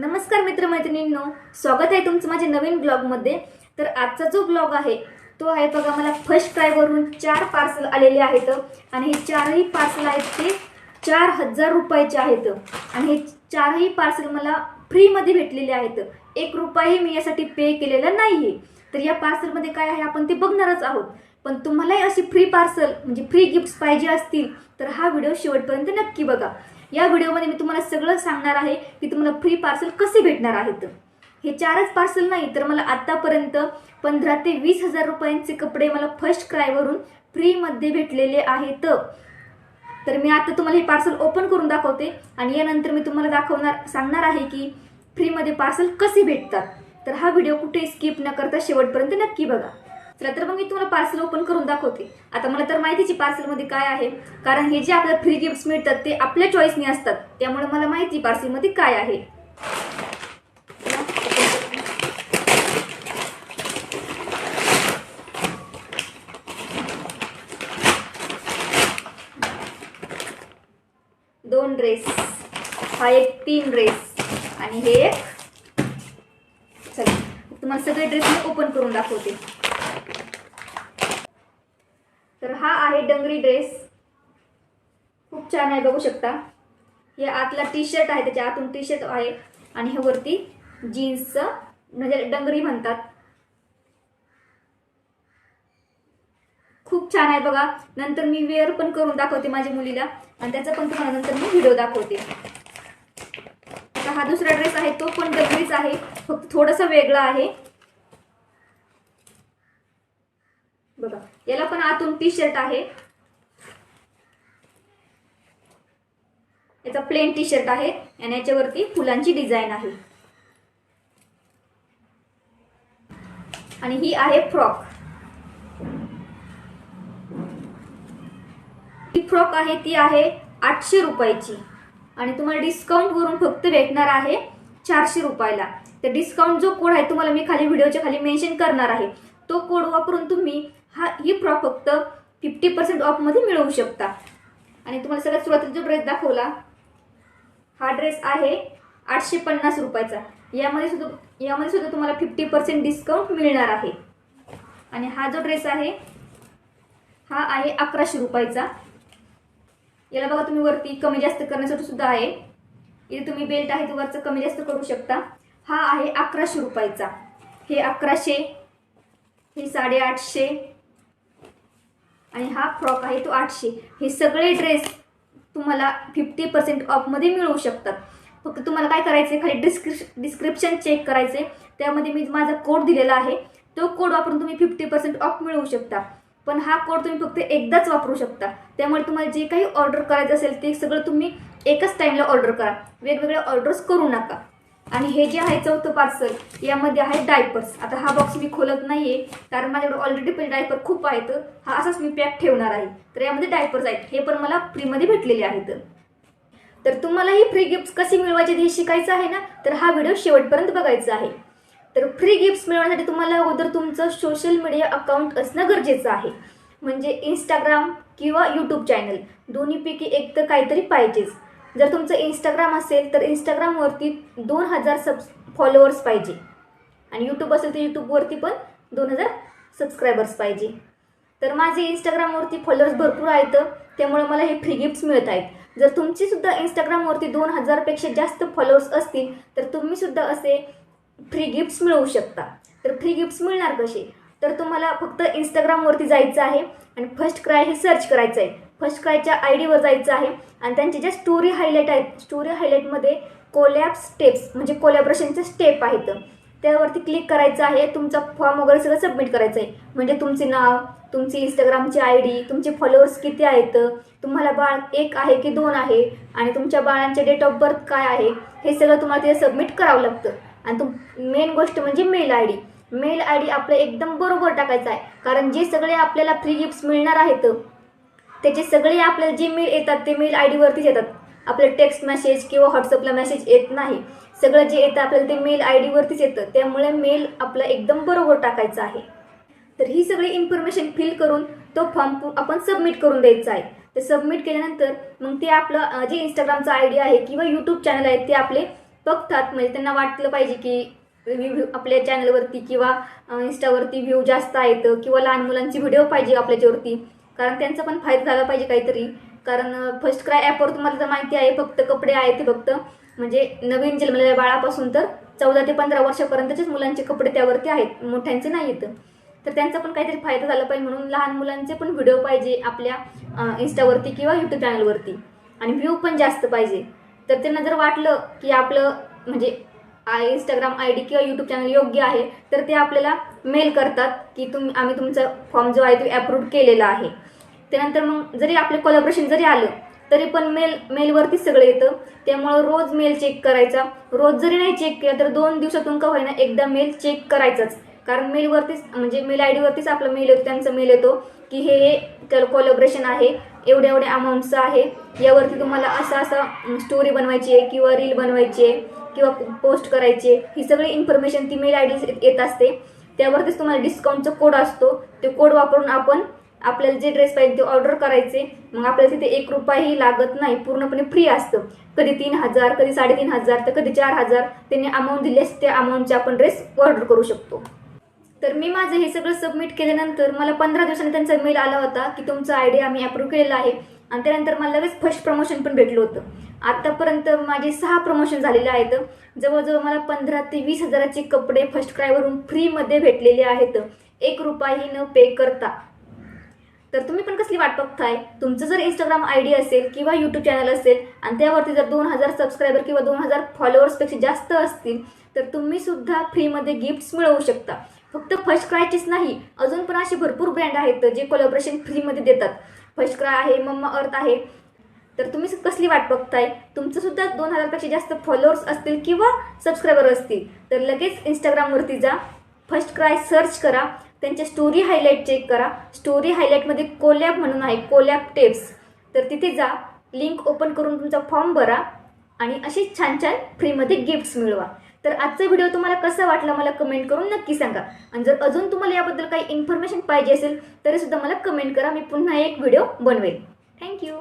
नमस्कार मित्रमैत्रिणींनो स्वागत आहे तुमचं माझ्या नवीन ब्लॉगमध्ये तर आजचा जो ब्लॉग आहे तो आहे बघा मला फर्स्ट ट्रायवरून चार पार्सल आलेले आहेत आणि हे चारही पार्सल आहेत ते चार हजार रुपयाचे आहेत. आणि हे चारही पार्सल मला फ्रीमध्ये भेटलेले आहेत. एक रुपयाही मी यासाठी पे केलेला नाही आहे तर या पार्सलमध्ये काय आहे आपण ते बघणारच आहोत. पण तुम्हालाही अशी फ्री पार्सल म्हणजे फ्री गिफ्ट्स पाहिजे असतील तर हा व्हिडिओ शेवटपर्यंत नक्की बघा. या व्हिडिओमध्ये मी तुम्हाला सगळं सांगणार आहे की तुम्हाला फ्री पार्सल कसे भेटणार आहेत. हे चारच पार्सल नाही तर मला आत्तापर्यंत पंधरा ते वीस हजार रुपयांचे कपडे मला फर्स्ट क्रायवरून फ्रीमध्ये भेटलेले आहेत. तर मी आता तुम्हाला हे पार्सल ओपन करून दाखवते आणि यानंतर मी तुम्हाला दाखवणार सांगणार आहे की फ्रीमध्ये पार्सल कसे भेटतात. तर हा व्हिडिओ कुठे स्किप न करता शेवटपर्यंत नक्की बघा. चला तर मग मी तुम्हाला पार्सल ओपन करून दाखवते. आता मला तर माहितीची पार्सलमध्ये काय आहे. कारण हे जे आपल्याला फ्री गिफ्ट्स मिळतात ते आपल्या चॉईसने असतात. त्यामुळे मला माहिती पार्सलमध्ये काय आहे. दोन ड्रेस हा एक तीन ड्रेस आणि हे एक चला तुम्हाला सगळे ड्रेस मी ओपन करून दाखवते. तर हा आहे डंगरी ड्रेस खूप छान आहे बघू शकता. हे आतला टी शर्ट आहे त्याच्या आतून टी शर्ट आहे. आणि हे वरती जीन्सचं म्हणजे डंगरी म्हणतात. खूप छान आहे बघा. नंतर मी वेअर पण करून दाखवते माझ्या मुलीला. आणि त्याचा पण तुम्हाला नंतर मी व्हिडिओ दाखवते. आता हा दुसरा ड्रेस आहे तो पण डंगरीच आहे. फक्त थोडासा वेगळा आहे. बघा. याला पण आतून टी शर्ट आहे. याचा प्लेन टी शर्ट आहे आणि याच्यावरती फुलांची डिझाईन आहे. आणि ही आहे फ्रॉक ही फ्रॉक आहे ती आहे आठशे रुपयाची. आणि तुम्हाला डिस्काउंट करून फक्त भेटणार आहे चारशे रुपयाला. तर डिस्काउंट जो कोड आहे तुम्हाला मी खाली व्हिडिओच्या खाली मेन्शन करणार आहे. तो कोड वापरून तुम्ही हा ही फ्रॉक फक्त फिफ्टी पर्सेंट ऑफमध्ये मिळवू शकता. आणि तुम्हाला सगळ्यात सुरुवातीला जो ड्रेस दाखवला हा ड्रेस आहे आठशे पन्नास रुपयाचा. यामध्ये सुद्धा यामध्ये सुद्धा तुम्हाला फिफ्टी पर्सेंट डिस्काउंट मिळणार आहे. आणि हा जो ड्रेस आहे हा आहे अकराशे रुपयाचा. याला बघा तुम्ही वरती कमी जास्त करण्यासाठी सुद्धा आहे. इथे तुम्ही बेल्ट आहे तो वरचं कमी जास्त करू शकता. हा आहे अकराशे रुपयाचा. हे अकराशे हे साडेआठशे आणि हा फ्रॉक आहे तो आठशे. हे सगळे ड्रेस तुम्हाला फिफ्टी पर्सेंट ऑफमध्ये मिळू शकतात. फक्त तुम्हाला काय करायचं आहे खाली डिस्क्रिप्श डिस्क्रिप्शन चेक करायचे त्यामध्ये मी माझा कोड दिलेला आहे. तो कोड वापरून तुम्ही फिफ्टी पर्सेंट ऑफ मिळवू शकता. पण हा कोड तुम्ही फक्त एकदाच वापरू शकता. त्यामुळे तुम्हाला जे काही ऑर्डर करायचं असेल ते सगळं तुम्ही एकच टाईमला ऑर्डर करा. वेगवेगळ्या ऑर्डर्स करू नका. आणि हे जे आहे चौथं पार्सल यामध्ये आहे डायपर्स आता हा बॉक्स मी खोलत नाहीये कारण माझ्याकडे ऑलरेडी पण डायपर खूप आहेत. हा असाच मी पॅक ठेवणार आहे. तर यामध्ये डायपर्स आहेत. हे पण मला फ्रीमध्ये भेटलेले आहेत. तर तुम्हाला ही फ्री गिफ्ट कशी मिळवायची हे शिकायचं आहे ना? तर हा व्हिडिओ शेवटपर्यंत बघायचा आहे. तर फ्री गिफ्ट्स मिळवण्यासाठी तुम्हाला अगोदर तुमचं सोशल मीडिया अकाउंट असणं गरजेचं आहे. म्हणजे इंस्टाग्राम किंवा यूट्यूब चॅनल दोन्हीपैकी एक तर काहीतरी पाहिजेच. जर तुमचं इंस्टाग्राम असेल तर इंस्टाग्रामवरती दोन हजार सब फॉलोअर्स पाहिजे. आणि यूट्यूब असेल तर यूट्यूबवरती पण दोन हजार सबस्क्रायबर्स पाहिजे. तर माझे इंस्टाग्रामवरती फॉलोअर्स भरपूर आहेत. त्यामुळे मला हे फ्री गिफ्ट्स मिळत आहेत. जर तुमचीसुद्धा इंस्टाग्रामवरती दोन हजारपेक्षा जास्त फॉलोअर्स असतील तर तुम्ही सुद्धा असे फ्री गिफ्ट्स मिळवू शकता. तर फ्री गिफ्ट्स मिळणार कसे? तर तुम्हाला फक्त इंस्टाग्रामवरती जायचं आहे. आणि फर्स्ट क्राय हे सर्च करायचं आहे. फर्स्ट क्रायच्या आय डीवर जायचं आहे. आणि त्यांचे ज्या स्टोरी हायलाईट आहेत स्टोरी हायलाईटमध्ये कोलॅब स्टेप्स म्हणजे कोलॅबरेशनचे स्टेप आहेत. त्यावरती क्लिक करायचं आहे. तुमचा फॉर्म वगैरे सगळं सबमिट करायचं आहे म्हणजे तुमचे नाव तुमची इंस्टाग्रामची आय डी तुमचे फॉलोअर्स किती आहेत तुम्हाला बाळ एक आहे की दोन आहे आणि तुमच्या बाळांचे डेट ऑफ बर्थ काय आहे हे सगळं तुम्हाला तिथे सबमिट करावं लागतं. आणि तुम मेन गोष्ट म्हणजे mail I D mail I D आपलं एकदम बरोबर टाकायचं आहे. कारण जे सगळे आपल्याला फ्री गिफ्ट्स मिळणार आहेत त्याचे सगळे आपल्याला जे मेल येतात ते मेल आय डीवरतीच येतात. आपलं टेक्स्ट मेसेज किंवा व्हॉट्सअपला मेसेज येत नाही. सगळं जे येतं आपल्याला ते मेल आय डीवरतीच येतं. त्यामुळे मेल आपला एकदम बरोबर टाकायचा आहे. तर ही सगळी इन्फॉर्मेशन फिल करून तो फॉर्म आपण सबमिट करून द्यायचा आहे. तर सबमिट केल्यानंतर मग ते आपलं जे इंस्टाग्रामचं आय डी आहे किंवा यूट्यूब चॅनल आहे ते आपले बघतात. म्हणजे त्यांना वाटलं पाहिजे की व्ह्यू आपल्या चॅनलवरती किंवा इंस्टावरती व्ह्यू जास्त आहेत किंवा लहान मुलांची व्हिडिओ पाहिजे आपल्याच्यावरती. कारण त्यांचा पण फायदा झाला पाहिजे काहीतरी. कारण फर्स्ट क्राय ॲपवर तुम्हाला तर माहिती आहे फक्त कपडे आहेत ते फक्त. म्हणजे नवीन जन्मलेल्या म्हणजे बाळापासून तर चौदा ते पंधरा वर्षापर्यंतचेच मुलांचे कपडे त्यावरती आहेत मोठ्यांचे नाही आहेत तर त्यांचा पण काहीतरी फायदा झाला पाहिजे म्हणून लहान मुलांचे पण व्हिडिओ पाहिजे आपल्या इन्स्टावरती किंवा यूट्यूब चॅनलवरती आणि व्ह्यू पण जास्त पाहिजे. तर त्यांना जर वाटलं की आपलं म्हणजे इंस्टाग्राम आय डी किंवा यूट्यूब चॅनल योग्य आहे तर ते आपल्याला मेल करतात की तुम्ही आम्ही तुमचा फॉर्म जो आहे तो अप्रूव्ह केलेला आहे. त्यानंतर मग जरी आपले कोलॅबरेशन जरी आलं तरी पण मेल मेलवरतीच सगळं येतं. त्यामुळं रोज मेल चेक करायचा. रोज जरी नाही चेक केला तर दोन दिवसातून का होईना एकदा मेल चेक करायचाच. कारण मेलवरतीच म्हणजे मेल आय डीवरतीच आपला मेल येतो त्यांचा मेल येतो की हे हे कोलॅबरेशन आहे. एवढ्या एवढ्या अमाऊंटचं आहे. यावरती तुम्हाला असं असं स्टोरी बनवायची आहे किंवा रील बनवायची आहे किंवा पोस्ट करायची आहे. ही सगळी इन्फॉर्मेशन ती मेल आय डी येत असते. त्यावरतीच तुम्हाला डिस्काउंटचा कोड असतो. ते कोड वापरून आपण आपल्याला जे ड्रेस पाहिजे ते ऑर्डर करायचे. मग आपल्याला तिथे एक रुपयाही लागत नाही. पूर्णपणे फ्री असतं. कधी तीन हजार कधी साडेतीन हजार तर कधी चार हजार. त्यांनी अमाऊंट दिल्यास त्या अमाऊंटचे आपण ड्रेस ऑर्डर करू शकतो. तर मी माझं हे सगळं सबमिट केल्यानंतर मला पंधरा दिवसांनी त्यांचा मेल आला होता की तुमचा आय डी आम्ही अप्रूव्ह केलेला आहे. आणि त्यानंतर मला लगेच फर्स्ट प्रमोशन पण भेटलं होतं. आत्तापर्यंत माझे सहा प्रमोशन झालेले आहेत. जवळजवळ मला पंधरा ते वीस हजाराचे कपडे फर्स्ट क्रायवरून फ्रीमध्ये भेटलेले आहेत. एक रुपयाही न पे करता. तर तुम्ही पण कसली वाट बघताय? तुमचं जर इंस्टाग्राम आय डी असेल किंवा यूट्यूब चॅनल असेल आणि त्यावरती जर दोन हजार सबस्क्रायबर किंवा दोन हजार फॉलोअर्सपेक्षा जास्त असतील तर तुम्ही सुद्धा फ्रीमध्ये गिफ्ट्स मिळवू शकता. फक्त फर्स्ट क्रायचीच नाही अजून पण असे भरपूर ब्रँड आहेत जे कोलॅबरेशन फ्रीमध्ये देतात. फर्स्ट क्राय आहे मम्मा अर्थ आहे. तर तुम्ही कसली वाट बघताय? तुमचंसुद्धा दोन हजारपेक्षा जास्त फॉलोअर्स असतील किंवा सबस्क्रायबर असतील. तर लगेच इंस्टाग्रामवरती जा. फर्स्ट क्राय सर्च करा. त्यांच्या स्टोरी हायलाईट चेक करा. स्टोरी हायलाईटमध्ये कोलॅब म्हणून आहे कोलॅब टेप्स तर तिथे जा. लिंक ओपन करून तुमचा फॉर्म भरा. आणि असे छान छान फ्रीमध्ये गिफ्ट्स मिळवा. तर आजचा व्हिडिओ तुम्हाला कसा वाटला मला कमेंट करून नक्की सांगा. आणि जर अजून तुम्हाला याबद्दल काही इन्फॉर्मेशन पाहिजे असेल तरीसुद्धा मला कमेंट करा. मी पुन्हा एक व्हिडिओ बनवेल. थँक्यू